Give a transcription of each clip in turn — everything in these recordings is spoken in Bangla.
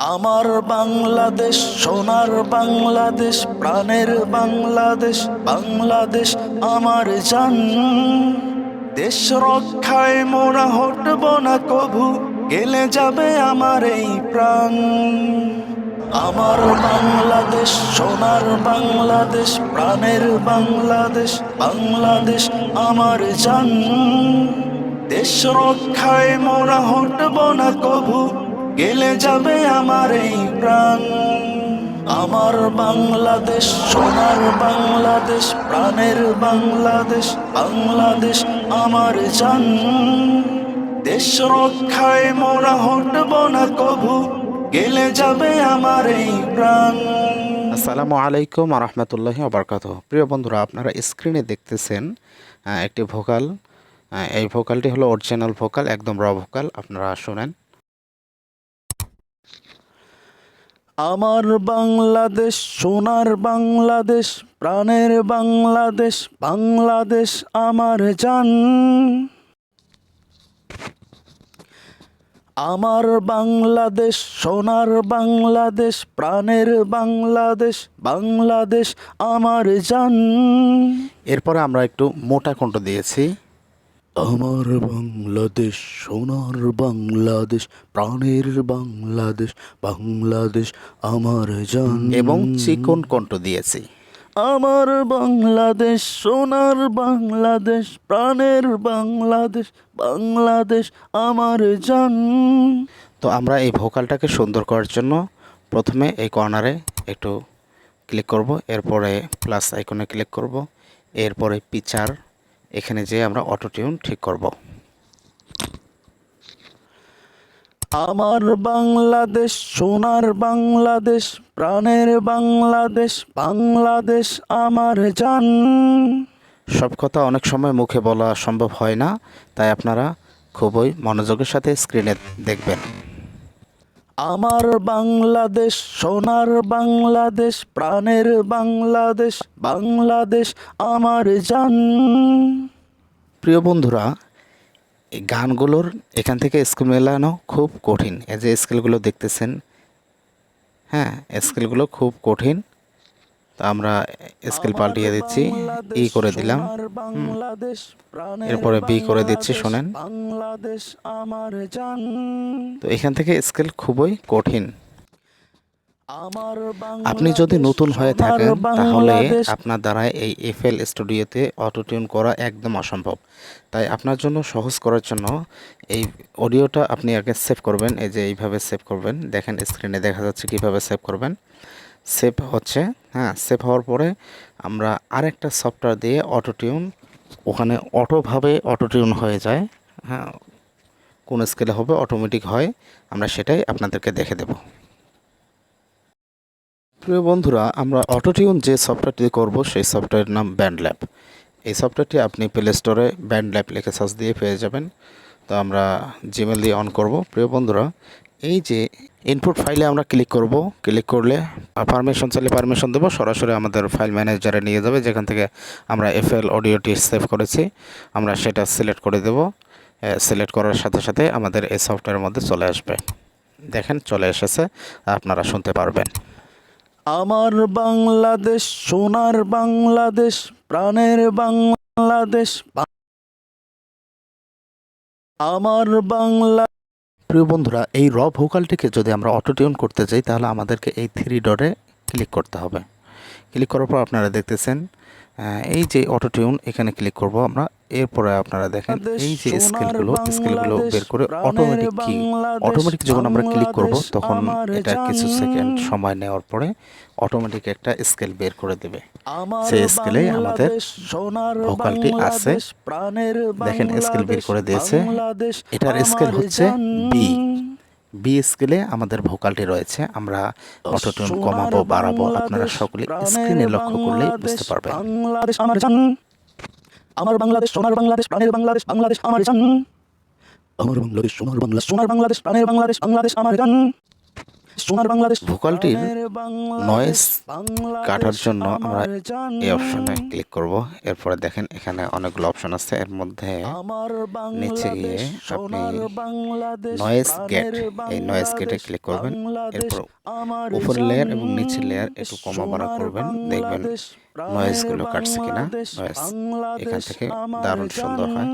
আমার বাংলাদেশ, সোনার বাংলাদেশ, প্রাণের বাংলাদেশ বাংলাদেশ আমার জান। দেশ রক্ষায় মোরা হটব না কভু, গেলে যাবে আমার এই প্রাণ। আমার বাংলাদেশ, সোনার বাংলাদেশ, প্রাণের বাংলাদেশ বাংলাদেশ আমার জান। দেশ রক্ষায় মোরা হটব না কভু গেলে যাবে আমার এই প্রাণ। আমার বাংলাদেশ, সোনার বাংলাদেশ, প্রাণের বাংলাদেশ বাংলাদেশ আমার জান। দেশ রক্ষায় মোরা হটব না কভু, গেলে যাবে আমার এই প্রাণ। আসসালামু আলাইকুম রহমতুল্লাহি আবরকাত প্রিয় বন্ধুরা, আপনারা স্ক্রিনে দেখতেছেন একটি ভোকাল। এই ভোকালটি হলো অরিজিনাল ভোকাল, একদম র ভোকাল। আপনারা শুনেন। আমার বাংলাদেশ, সোনার বাংলাদেশ, প্রাণের বাংলাদেশ বাংলাদেশ আমার জান। আমার বাংলাদেশ, সোনার বাংলাদেশ, প্রাণের বাংলাদেশ বাংলাদেশ আমার জান। এরপরে আমরা একটু মোটা কণ্ঠ দিয়েছি। আমার বাংলাদেশ সোনার বাংলাদেশ প্রাণের বাংলাদেশ বাংলাদেশ আমার জান। এবং চিকন কণ্ঠ দিয়েছি। আমার বাংলাদেশ সোনার বাংলাদেশ প্রাণের বাংলাদেশ বাংলাদেশ আমার জান। তো আমরা এই ভোকালটাকে সুন্দর করার জন্য প্রথমে এই কর্নারে একটু ক্লিক করব এরপরে প্লাস আইকনে ক্লিক করব এরপরে পিচার এখানে যেয়ে আমরা অটো টিউন ঠিক করব। আমার বাংলাদেশ সোনার বাংলাদেশ প্রাণের বাংলাদেশ বাংলাদেশ আমার জান। সব কথা অনেক সময় মুখে বলা সম্ভব হয় না তাই আপনারা খুবই মনোযোগের সাথে স্ক্রিনে দেখবেন। আমার বাংলাদেশ, সোনার বাংলাদেশ, প্রাণের বাংলাদেশ বাংলাদেশ আমার জান। প্রিয় বন্ধুরা, এই গানগুলোর এখান থেকে স্কেল মেলানো খুব কঠিন। এই যে স্কেলগুলো দেখতেছেন হ্যাঁ স্কেলগুলো খুব কঠিন। তো আমরা স্কেল পাল্টিয়ে দিচ্ছি। ই করে দিলাম। এরপরে বি করে দিচ্ছি শোনেন। বাংলাদেশ আমার জান। তো এখান থেকে স্কেল খুবই কঠিন। আপনি যদি নতুন হয়ে থাকেন তাহলে আপনার দ্বারা এই এফএল স্টুডিওতে অটোটিউন করা একদম অসম্ভব। তাই আপনার জন্য সহজ করার জন্য এই অডিওটা আপনি আগে সেভ করবেন। এই যে এইভাবে সেভ করবেন। দেখেন স্ক্রিনে দেখা যাচ্ছে কীভাবে সেভ করবেন। সেভ হচ্ছে হ্যাঁ সেভ হওয়ার পরে আমরা আরেকটা সফটওয়্যার দিয়ে অটোটিউন ওখানে অটোভাবে অটোটিউন হয়ে যায়। হ্যাঁ কোন স্কেলে হবে অটোমেটিক হয়। আমরা সেটাই আপনাদেরকে দেখে দেবো। প্রিয় বন্ধুরা, আমরা অটোটিউন যে সফটওয়্যারটি করব, সেই সফটওয়্যারের নাম ব্যান্ড ল্যাব এই সফটওয়্যারটি আপনি প্লে স্টোরে ব্যান্ড ল্যাব লিখে সার্চ দিয়ে পেয়ে যাবেন। তো আমরা জিমেল দিয়ে অন করব। প্রিয় বন্ধুরা এই যে ইনপুট ফাইলে আমরা ক্লিক করব ক্লিক করলে পারমিশন চাইলে পারমিশন দেবো, সরাসরি আমাদের ফাইল ম্যানেজারে নিয়ে যাবে, যেখান থেকে আমরা এফএল অডিওটি সেভ করেছি, আমরা সেটা সিলেক্ট করে দেব সিলেক্ট করার সাথে সাথে আমাদের এই সফটওয়্যারের মধ্যে চলে আসবে। দেখেন, চলে এসেছে, আপনারা শুনতে পারবেন। আমার বাংলাদেশ, সোনার বাংলাদেশ, প্রাণের বাংলাদেশ, আমার বাংলা প্রিয় বন্ধুরা, এই র ভোকালটিকে যদি আমরা অটোটিউন করতে চাই তাহলে আমাদেরকে এই থ্রি ডটে ক্লিক করতে হবে। ক্লিক করার পর আপনারা দেখতেছেন এই যে অটো টিউন এখানে ক্লিক করব আমরা। এরপরে আপনারা দেখেন এই যে স্কেলগুলো স্কেলগুলো বের করে অটোমেটিক কি অটোমেটিক যখন আমরা ক্লিক করব তখন এটা কিছু সেকেন্ড সময় নেওয়ার পরে অটোমেটিক একটা স্কেল বের করে দেবে। সেই স্কেলে আমাদের ভোকালটি আছে। দেখেন স্কেল বের করে দিয়েছে। এটার স্কেল হচ্ছে বি বি স্কেলে আমাদের ভোকালটি রয়েছে। আমরা অটোটিউন কমাবো বাড়াবো। আপনারা সকলে স্ক্রিনে লক্ষ্য করলে বাংলাদেশ, বুঝতে পারবেন। বাংলাদেশ আমার জান। আমার বাংলাদেশ সোনার বাংলাদেশ প্রাণের বাংলাদেশ বাংলাদেশ আমার জান। আমার বাংলাদেশ সোনার বাংলা সোনার বাংলাদেশ প্রাণের বাংলাদেশ বাংলাদেশ আমার জান। সোনার বাংলাদেশ ভোকালটির বাংলাদেশ কাটার জন্য আমরা এই অপশনে ক্লিক করব। এরপরে দেখেন এখানে অনেকগুলো অপশন আছে। এর মধ্যে নিচে গিয়ে আপনি প্রাণের গেট এই নয়েজ গেটে ক্লিক করবেন। এরপর উপরের লেয়ার এবং। নিচের লেয়ার একটু কমা বাড়া করবেন। দেখবেন প্রাণের কাটছে কিনা। বাংলাদেশ, এখান থেকে দারুণ সুন্দর হয়।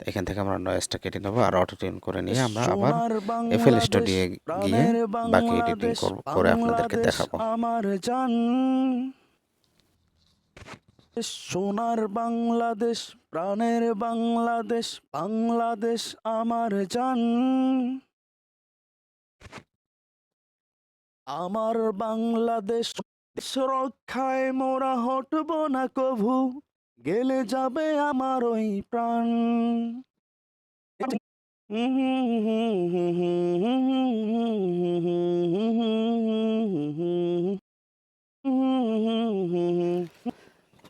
এখান থেকে আমরা নয়েজটা কেটে নেব আর অটো টিউন করে নিয়ে আমরা আবার এফএল স্টুডিও গিয়ে বাকি এডিটিং বাংলাদেশ, করে আপনাদেরকে দেখাবো। আমার জান। সোনার বাংলাদেশ প্রাণের বাংলাদেশ বাংলাদেশ আমার জান। আমার বাংলাদেশ রক্ষায় মোরা হটব না কভু। গেলে যাবে আমার ওই প্রাণ।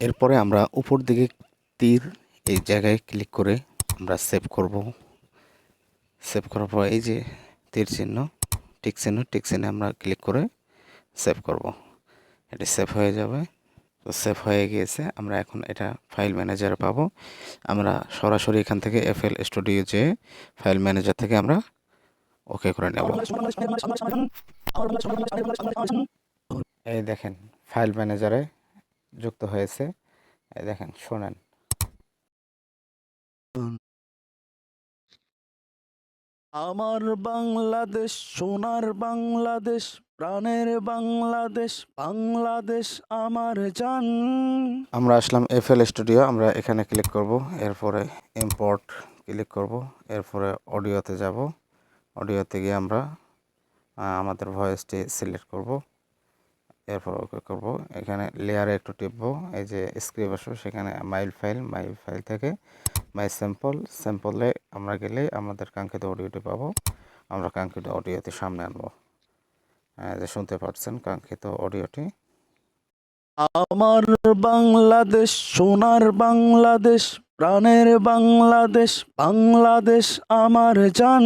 এরপরে আমরা উপর দিকে তীর এই জায়গায় ক্লিক করে আমরা সেভ করব। সেভ করার পর এই যে তীর চিহ্ন টিক চিহ্ন টিক চিহ্নে আমরা ক্লিক করে সেভ করব। এটি সেভ হয়ে যাবে। তো সেভ হয়ে গিয়েছে। আমরা এখন এটা ফাইল ম্যানেজারে পাবো। আমরা সরাসরি এখান থেকে এফএল স্টুডিও যে ফাইল ম্যানেজার থেকে আমরা ওকে করে নেব। এই দেখেন ফাইল ম্যানেজারে যুক্ত হয়েছে। এই দেখেন, শোনেন। আমার বাংলাদেশ, সোনার বাংলাদেশ। প্রাণের বাংলাদেশ বাংলাদেশ আমার জান। আমরা আসলাম এফএল স্টুডিও, আমরা এখানে ক্লিক করব, এরপরে ইম্পোর্ট ক্লিক করব, এরপরে অডিওতে যাব। অডিওতে গিয়ে আমরা আমাদের ভয়েসটি সিলেক্ট করব, এরপর ওকে করব। এখানে লেয়ারে একটু টিপবো, এই যে স্ক্রিপ আসবে, সেখানে মাইল ফাইল মাইল ফাইল থেকে মাই স্যাম্পল স্যাম্পলে আমরা গেলে আমাদের কাঙ্ক্ষিত অডিওটি পাবো। আমরা কাঙ্ক্ষিত অডিওতে সামনে আনব। যে শুনতে পাচ্ছেন কাঙ্ক্ষিত অডিওটি। আমার বাংলাদেশ সোনার বাংলাদেশ প্রাণের বাংলাদেশ বাংলাদেশ আমার জান।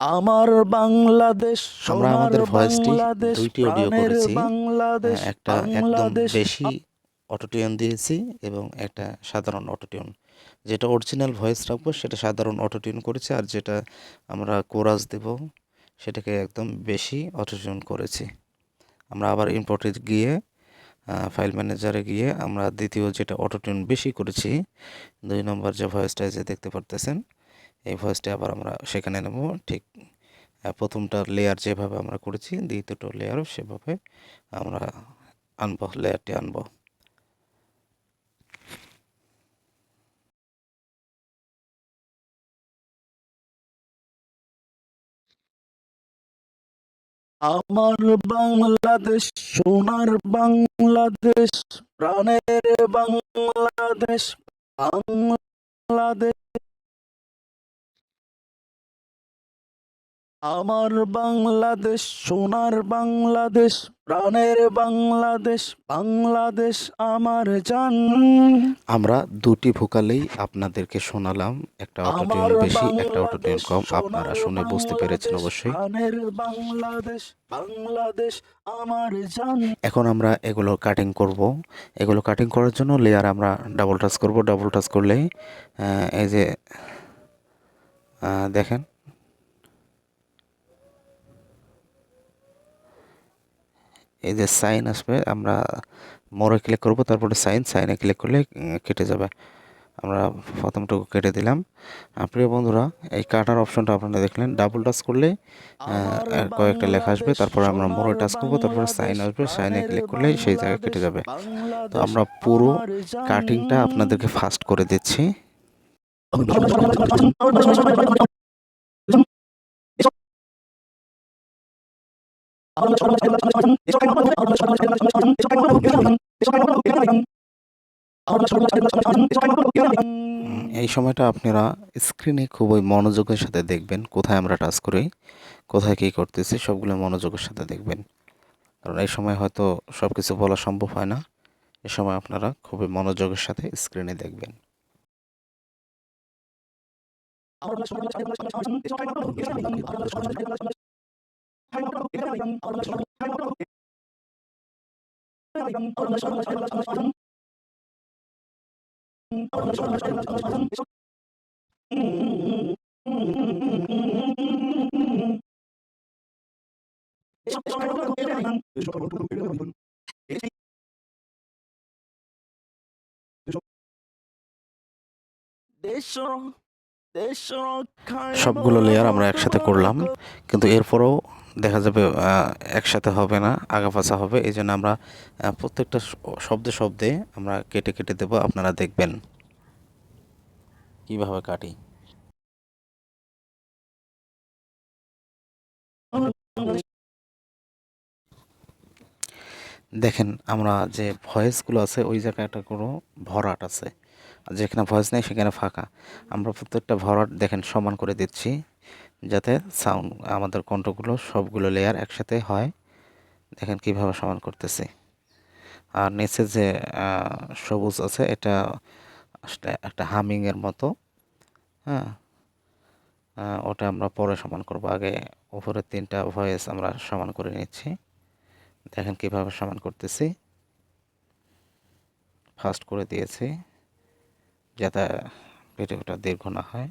আমার বাংলাদেশ আমরা সোনার আমাদের ভয়েসটি বাংলাদেশ দুইটি অডিও প্রাণের করেছি। বাংলাদেশ একটা একদম বাংলাদেশ। বেশি অটোটিউন দিয়েছি এবং একটা সাধারণ অটোটিউন। যেটা অরিজিনাল ভয়েস রাখব, সেটা সাধারণ অটোটিউন করেছি আর যেটা আমরা কোরাস দেব, সেটাকে একদম বেশি অটোটিউন করেছি। আমরা আবার ইম্পোর্টে গিয়ে ফাইল ম্যানেজারে গিয়ে আমরা দ্বিতীয় যেটা অটোটিউন বেশি করেছি, দুই নম্বর যে ভয়েসটা যে দেখতে পারতেছেন, এই ভয়েসটা আবার আমরা সেখানে নেব। ঠিক প্রথমটা লেয়ার যেভাবে আমরা করেছি, দ্বিতীয়টা লেয়ারও সেভাবে আমরা আনব লেয়ারটি আনব। আমার বাংলাদেশ সোনার বাংলাদেশ প্রাণের বাংলাদেশ বাংলাদেশ। আমার বাংলাদেশ সোনার বাংলাদেশ প্রাণের বাংলাদেশ বাংলাদেশ আমার জান। আমরা দুটি ভোকালেই আপনাদেরকে শোনালাম একটা অটোটিউন বেশি একটা অটোটিউন কম। আপনারা শুনে বুঝতে পেরেছেন অবশ্যই। প্রাণের বাংলাদেশ বাংলাদেশ আমার জান। এখন আমরা এগুলো কাটিং করব। এগুলো কাটিং করার জন্য লেয়ার আমরা ডাবল টাচ করব। ডাবল টাচ করলেই আহ, এই যে দেখেন এই যে সাইন আসবে আমরা মোড়ে ক্লিক করব তারপরে সাইন সাইনে ক্লিক করলে কেটে যাবে আমরা প্রথমটুকু কেটে দিলাম প্রিয় বন্ধুরা এই কাটার অপশনটা আপনারা দেখলেন ডাবল টাচ করলে আর কয়েকটা লেখা আসবে তারপরে আমরা মোড়ে টাচ করব তারপরে সাইন আসবে সাইনে ক্লিক করলে সেই জায়গায় কেটে যাবে তো আমরা পুরো কাটিংটা আপনাদেরকে ফাস্ট করে দিচ্ছি এই সময়টা আপনারা স্ক্রিনে খুবই মনোযোগের সাথে দেখবেন, কোথায় আমরা টাচ করি, কোথায় কী করতেছি, সবগুলো মনোযোগের সাথে দেখবেন। কারণ এই সময় হয়তো সব কিছু বলা সম্ভব হয় না এই সময় আপনারা খুবই মনোযোগের সাথে স্ক্রিনে দেখবেন। সবগুলো লেয়ার আমরা একসাথে করলাম কিন্তু এরপরেও দেখা যাবে একসাথে হবে না আগাপাছা হবে। এই জন্য আমরা প্রত্যেকটা শব্দে শব্দে আমরা কেটে কেটে দেব, আপনারা দেখবেন। কীভাবে কাটি? দেখেন, আমরা যে ভয়েসগুলো আছে, ওই জায়গায় একটা কোনো ভরাট আছে। যেখানে ভয়েস নেই, সেখানে ফাঁকা। আমরা প্রত্যেকটা ভরাট, দেখেন, সমান করে দিচ্ছি। যাতে সাউন্ড আমাদের কণ্ঠগুলো সবগুলো লেয়ার একসাথে হয়। দেখেন কীভাবে সমান করতেছি। আর নিচে যে সবুজ আছে, এটা একটা হামিংয়ের মতো। হ্যাঁ? ওটা আমরা পরে সমান করব। আগে উপরের তিনটা ভয়েস আমরা সমান করে নিচ্ছি। দেখেন কীভাবে সমান করতেছি। ফাস্ট করে দিয়েছি, যাতে ভিডিওটা দীর্ঘ না হয়।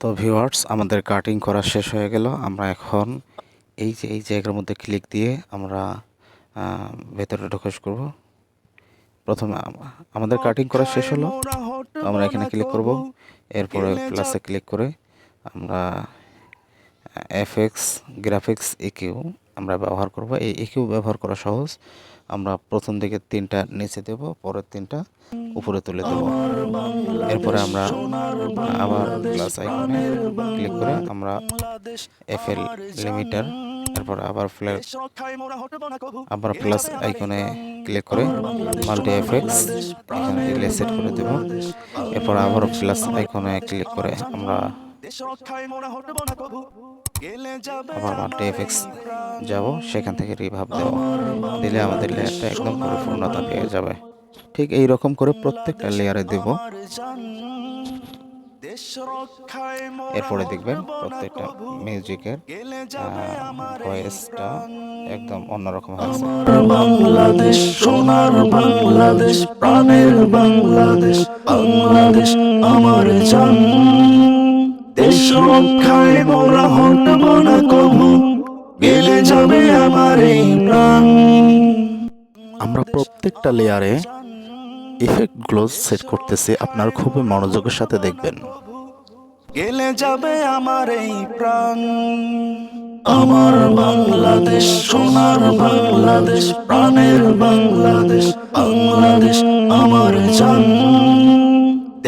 তো ভিউয়ার্স আমাদের কাটিং করা শেষ হয়ে গেল। আমরা এখন এই যে, এই জায়গার মধ্যে ক্লিক দিয়ে আমরা ভেতরে ঢোকাস করব। প্রথমে আমাদের কাটিং করা শেষ হলো। আমরা এখানে ক্লিক করব। এরপরে প্লাসে ক্লিক করে আমরা এফএক্স গ্রাফিক্স ইকিউ আমরা ব্যবহার করব। এই ইকিউ ব্যবহার করা সহজ। আমরা প্রথম দিকে তিনটা, নিচে দেব, পরের তিনটা, উপরে তুলে দেব। এরপরে আমরা আবার প্লাস আইকনে ক্লিক করে আমরা এফএল লিমিটার এরপর আবার ফ্ল্যাট আবার প্লাস আইকনে ক্লিক করে মাল্টি এফেক্টস এখানে দিলে সেট করে দেব। এরপর আবার প্লাস আইকনে ক্লিক করে আমরা আবার মাল্টি এফেক্টস যাব, সেখান থেকে রিভাব দেব। দিলে আমাদের লেয়ারটা একদম পরিপূর্ণতা পেয়ে যাবে। ঠিক এই রকম করে প্রত্যেকটা লেয়ারে দেব। এরপরে দেখবেন প্রত্যেকটা মিউজিকের ভয়েসটা একদম অন্যরকম হয়েছে বাংলাদেশ, সোনার বাংলাদেশ, প্রাণের বাংলাদেশ বাংলাদেশ আমার জান। রক্ষায় মোরা হটব না কভু গেলে যাবে আমার এই প্রাণ। আমরা প্রত্যেকটা লেয়ারে ইফেক্টগুলো সেট করতেছি আপনার খুবই মনোযোগের সাথে দেখবেন। গেলে যাবে আমার এই প্রাণ। আমার বাংলাদেশ সোনার বাংলাদেশ প্রাণের বাংলাদেশ বাংলাদেশ আমার জান।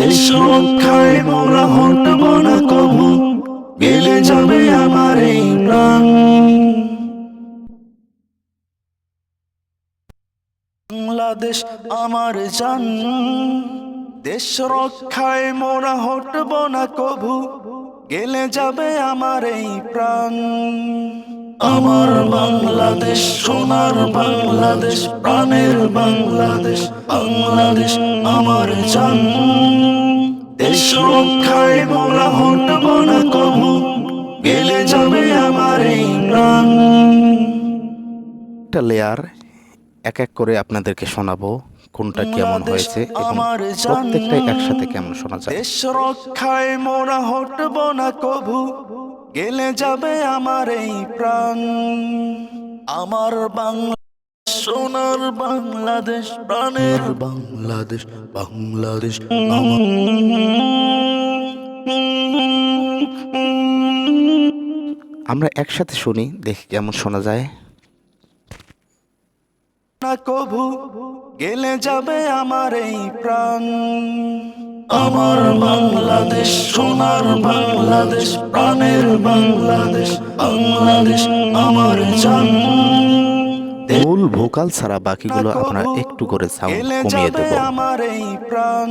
দেশ রক্ষায় মোরা হটব গেলে যাবে আমার এই প্রাণ। বাংলাদেশ আমার জান, দেশ রক্ষায় মোরা হটব না কভু, গেলে যাবে আমার এই প্রাণ। আমার বাংলাদেশ, সোনার বাংলাদেশ, প্রাণের বাংলাদেশ বাংলাদেশ আমার জান। দেশ রক্ষায় মোরা হটব না কভু গেলে যাবে আমার এই প্রাণ। একটা লেয়ার এক এক করে আপনাদেরকে শোনাবো কোনটা কেমন হয়েছে এবং প্রত্যেকটাই একসাথে কেমন শোনা যায় দেশ রক্ষায় মোরা হটব না কভু গেলে যাবে আমার এই প্রাণ। আমার বাংলা সোনার বাংলাদেশ প্রাণের বাংলাদেশ বাংলাদেশ আমরা একসাথে শুনি দেখি কেমন শোনা যায়। না কভু গেলে যাবে আমার এই প্রাণ। আমার বাংলাদেশ সোনার বাংলাদেশ প্রাণের বাংলাদেশ বাংলাদেশ আমার জান। মূল ভোকাল ছাড়া বাকিগুলো আমরা একটু করে সাউন্ড কমিয়ে দেব। আমার এই প্রাণ।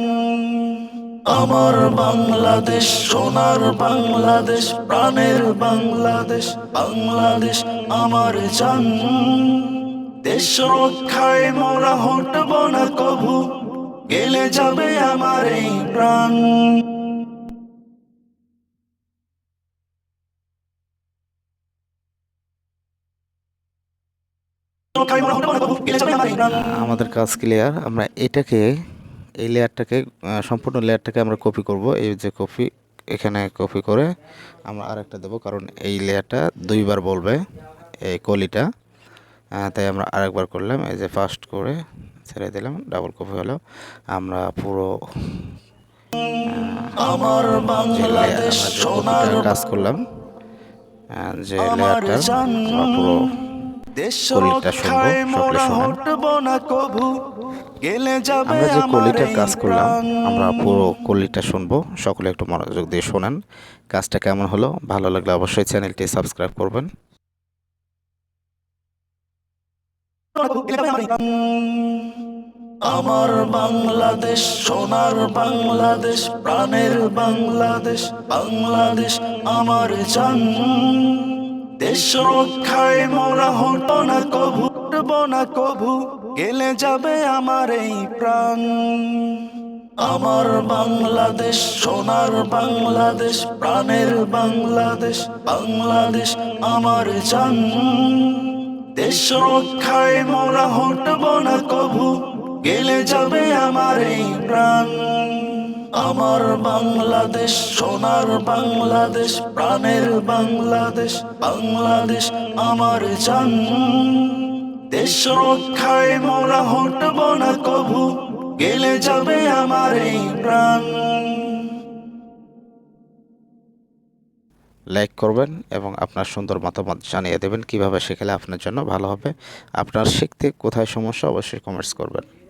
আমার বাংলাদেশ সোনার বাংলাদেশ প্রাণের বাংলাদেশ বাংলাদেশ আমার জান। দেশ রক্ষায় মোরা হটব না কভু গেলে যাবে আমার এই প্রাণ। আমাদের কাজ ক্লিয়ার আমরা এটাকে এই লেয়ারটাকে সম্পূর্ণ লেয়ারটাকে আমরা কপি করব। এই যে কপি এখানে কপি করে আমরা আরেকটা দেবো কারণ এই লেয়ারটা দুইবার বলবে এই কলিটা। তাই আমরা আরেকবার করলাম এই যে ফার্স্ট করে ছেড়ে দিলাম ডাবল কপি হলো। আমরা পুরো আমার বাংলাদেশ কাজ করলাম যে লেয়ারটা পুরো কলিটা শুনব, সকলে শোনেন। আমরা যে কলিটার কাজ করলাম আমরা পুরো কলিটা শুনব সকলে একটু মনোযোগ দিয়ে শোনেন। কাজটা কেমন হলো? ভালো লাগলে অবশ্যই চ্যানেলটি সাবস্ক্রাইব করবেন। আমার বাংলাদেশ সোনার বাংলাদেশ প্রাণের বাংলাদেশ বাংলাদেশ আমার জান। দেশ রক্ষায় মোরা হট না কভু হটব না কভু, গেলে যাবে আমার এই প্রাণ। আমার বাংলাদেশ, সোনার বাংলাদেশ, প্রাণের বাংলাদেশ বাংলাদেশ আমার জান। দেশ রক্ষায় মোরা হটব না কভু, গেলে যাবে আমার এই প্রাণ। আমার বাংলাদেশ, সোনার বাংলাদেশ, প্রাণের বাংলাদেশ বাংলাদেশ আমার জান। দেশ রক্ষায় মোরা হটব না কভু, গেলে যাবে আমার এই প্রাণ। লাইক করবেন এবং আপনার সুন্দর মতামত জানিয়ে দেবেন কীভাবে শেখালে আপনার জন্য ভালো হবে। আপনার শিখতে কোথায় সমস্যা অবশ্যই কমেন্টস করবেন।